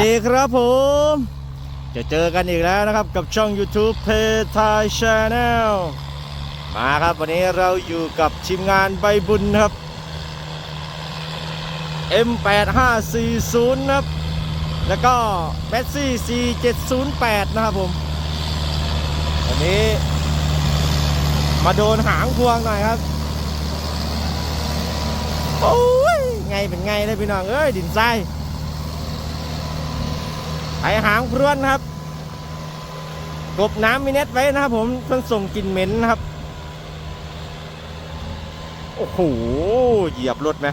ดีครับผม จะเจอกันอีกแล้วนะครับกับช่อง YouTube p a y Thai Channel มาครับวันนี้เราอยู่กับทีมงานใบบุญครับ M8540 นะครับ แล้วก็แมสซี่4708 นะครับผม วันนี้มาโดนหางพวงหน่อยครับ โอ้ย ไงเป็นไงเลยพี่น้อง เอ้ย ดินทราย ไอหางพรวนครับ กบน้ำมิเน็ตไว้นะครับผมเพิ่งส่งกลิ่นเหม็นนะครับ โอ้โห เหยียบรถไหม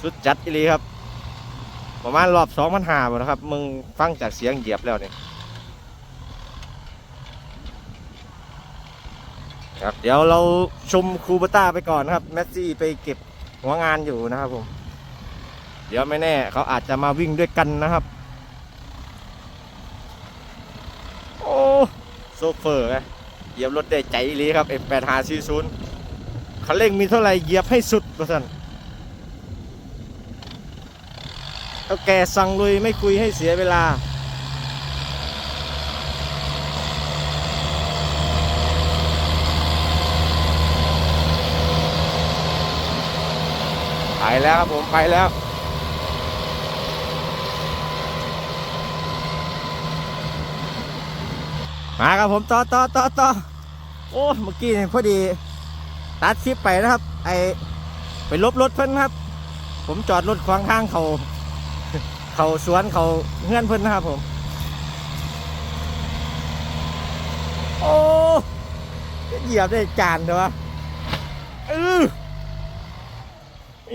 สุดจัดอีหลีครับ ประมาณรอบสองพันหาหมดนะครับ มึงฟังจากเสียงเหยียบแล้วเนี่ยครับเดี๋ยวเราชมคูปต้าไปก่อนนะครับ แมสซี่ไปเก็บหัวงานอยู่นะครับผม เดี๋ยวไม่แน่เขาอาจจะมาวิ่งด้วยกันนะครับ โอ้โซเฟอร์ไงเหยียบรถได้ใจอีหลีครับ M8 5 4 0คันเร่งมีเท่าไหร่เหยียบให้สุดประสันเอาแกสั่งลุยไม่คุยให้เสียเวลา ไปแล้วครับผมไปแล้ว มาครับผมต่อต่อต่อต่อโอ้เมื่อกี้เนี่ยพอดี ตัดคลิปไปนะครับ ไอไปลบรถเพิ่นครับ ผมจอดรถขวางทางเขาเขาสวนเขาเงื่อนเพิ่นนะครับผม โอ้เหยียบได้จานเถอะวะเออ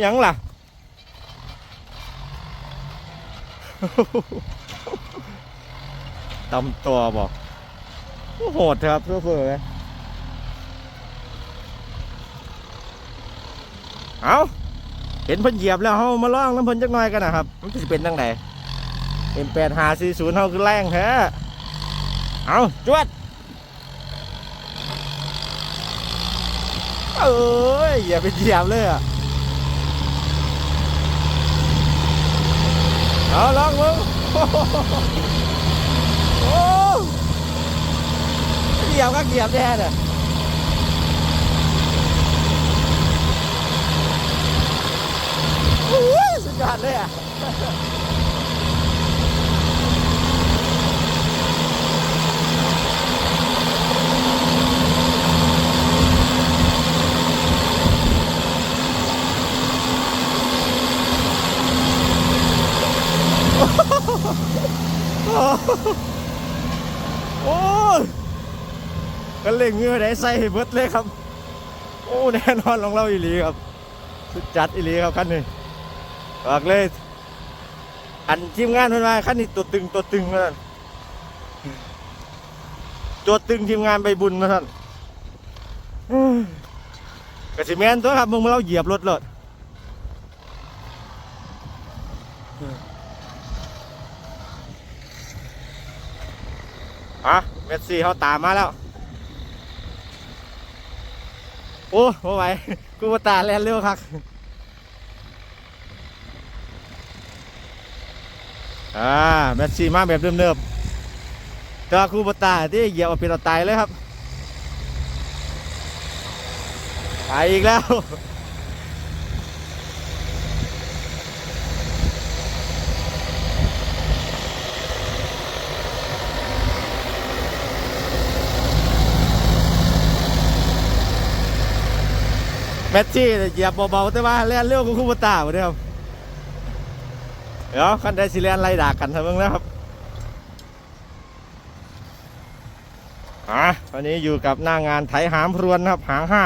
ยังล่ะตำตัวบอก โหดครับเพื่อเฟือเอาเห็นเพิ่นเหยียบแล้วเฮามาล่องน้ำเพิ่นจักหน่อยกันนะครับ มันจะเป็นตั้งไหนเป็นแปดหาสี่ศูนย์เฮาคือแรงแท้เอาจวดเอ้ยอย่าไปเหยียบเลยอะเอาลองมึง โอ้ เหยียบก็เหยียบแน่เนี่ยโอ้ยสุดยอดเลยอะโอ้ย กันเล่งเงือได้ใส่ให้เบิดเลยครับ โอ้แน่นอนของเราอีหลีครับ สุดจัดอีหลีครับคันนี้บอกเลย อันทีมงานเพิ่นมาคันนี้ตัวตึงตัวตึงมาท่นตัวตึงทีมงานใบบุญมาท่นกระสิแมนตัวครับมึงมาเราเหยียบรถเลยอะเมสซี่เขาตามมาแล้ว โอ้โหไหวกูมาตาแลนเร็วครับอ่าแมสซี่มาแบบเดิมๆแต่ว่าคูปตาที่เหยียบเอาเป็นเอาตายเลยครับไปอีกแล้ว มสซี่เนี่เหยียบเบาๆแต่ว่าแล่นเร็วกว่าคูปตาหมดเลยครับเดี๋ยวคันได้สิแลนไล่ด่ากันทำเมืองนะครับอะวันนี้อยู่กับหน้างานไถหามพรวนนะครับ หางห้า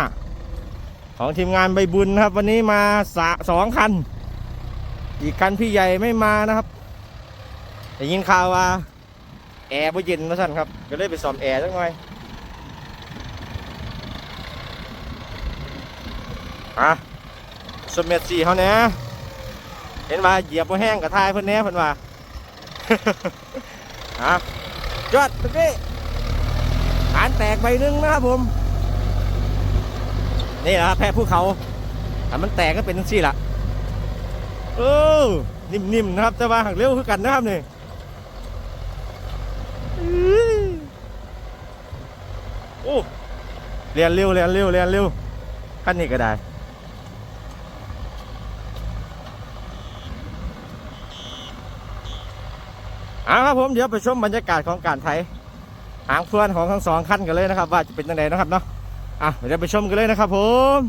ของทีมงานใบบุญนะครับ วันนี้มาสะสองคัน อีกคันพี่ใหญ่ไม่มานะครับได้ยินข่าวว่าแอร์บ่เย็นนะท่านครับ ก็เลยไปซ่อมแอร์สักหน่อย อะสมเม็ดสีเขาเนี่ยเห็นว่าเหยียบบ่แห้งกับทายเพิ่อนแหน่เพิ่อนว่าฮะจอดตรงนี้ฐานแตกใบนึงนะครับผม นี่แหละครับแพ้ภูเขาถ้ามันแตกก็เป็นจังซี่ละเออนิ่มๆนะครับ แต่ว่าหักเร็วคือกันนะครับนี่โอ้เรียนเร็วเรียนเร็วเรียนเร็วขั้นนี้ก็ได้ เอาครับผมเดี๋ยวไปชมบรรยากาศของการไถหางเพื่อนของทั้งสองขั้นกันเลยนะครับ ว่าจะเป็นยังไงนะครับเนาะอะเดี๋ยวไปชมกันเลยนะครับผม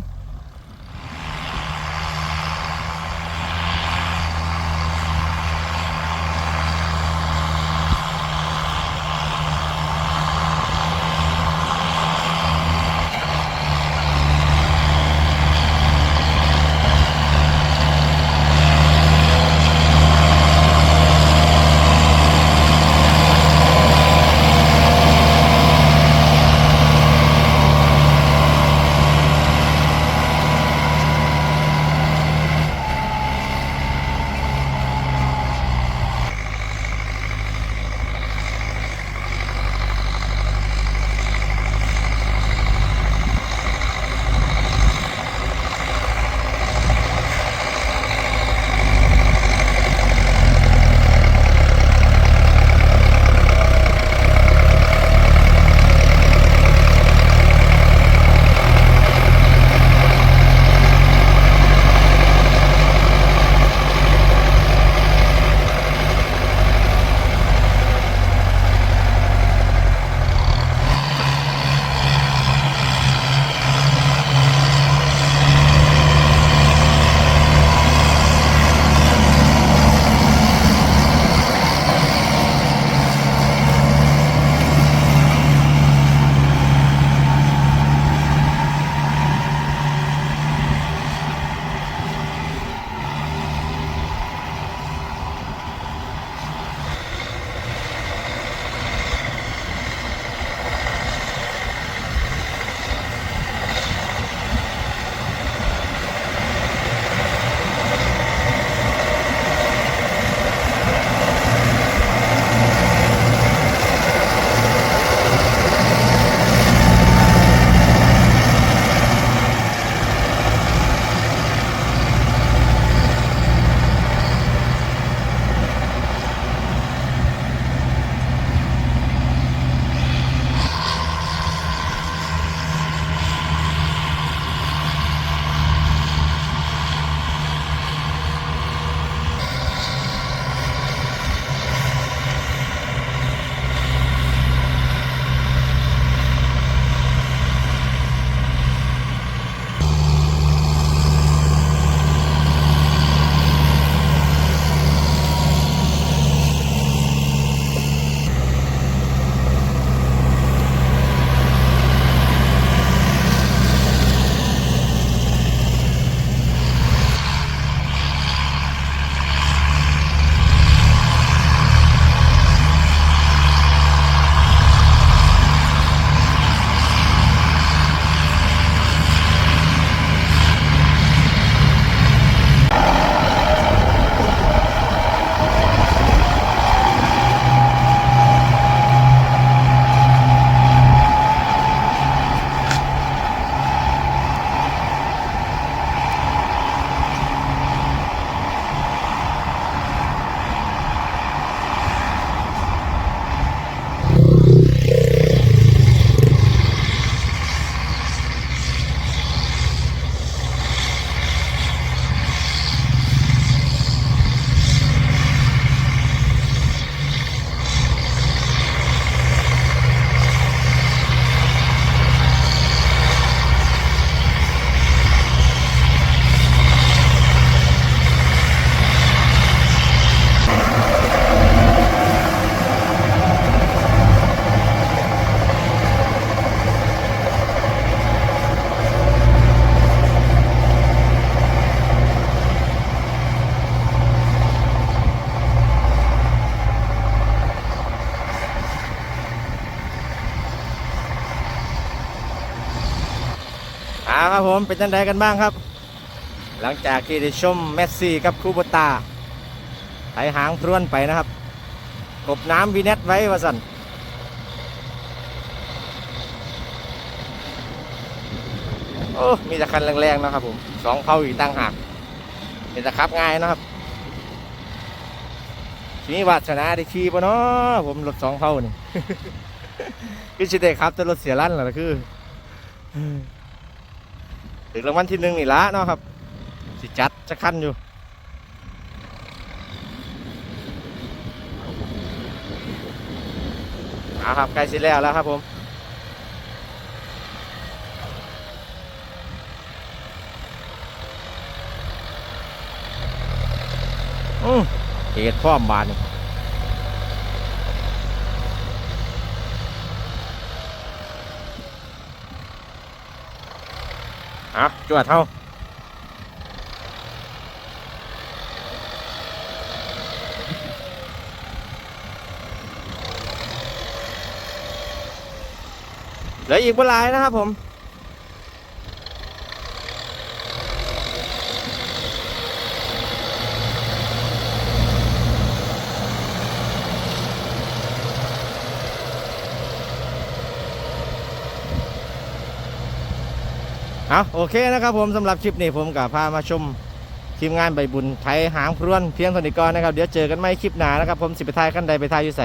ครับผมเป็นจังไดกันบ้างครับ หลังจากที่ได้ชมเมสซี่กับคูโบตาไถหางพรวนไปนะครับกบน้ำวีเน็ตไว้ว่าสันโอ้มีต่คันแรงๆนะครับผมสองเผาอีกตั้งหากเป็นตะขับง่ายนะครับมีนี้วาสนาได้ขี่ปะเนาะผมรถสองเท่านี่คือชิได้ครับแต่รถเสียลั่นแหละคือ ถึงรางวัลที่หนึ่งนี่ละเนาะครับ สิจัดจะขั้นอยู่เอาครับใกล้สิแล้วแล้วครับผมอือเหตุพร้อมบานนี่ อะจวดเท่าเหลืออีกเวลายนะครับผม เอาโอเคนะครับผมสำหรับคลิปนี้ผมกับพามาชมทีมงานใบบุญไทยหางพรวนเพียงเท่านี้ก่อนนะครับเดี๋ยวเจอกันไม่คลิปหนานะครับผมสิไปทายขั้นใดไปทายอยู่ใส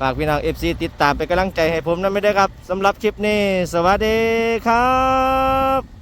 ฝากพี่น้องเอฟซีติดตามเป็นกำลังใจให้ผมนั่นไม่ได้ครับสำหรับคลิปนี้ สวัสดีครับ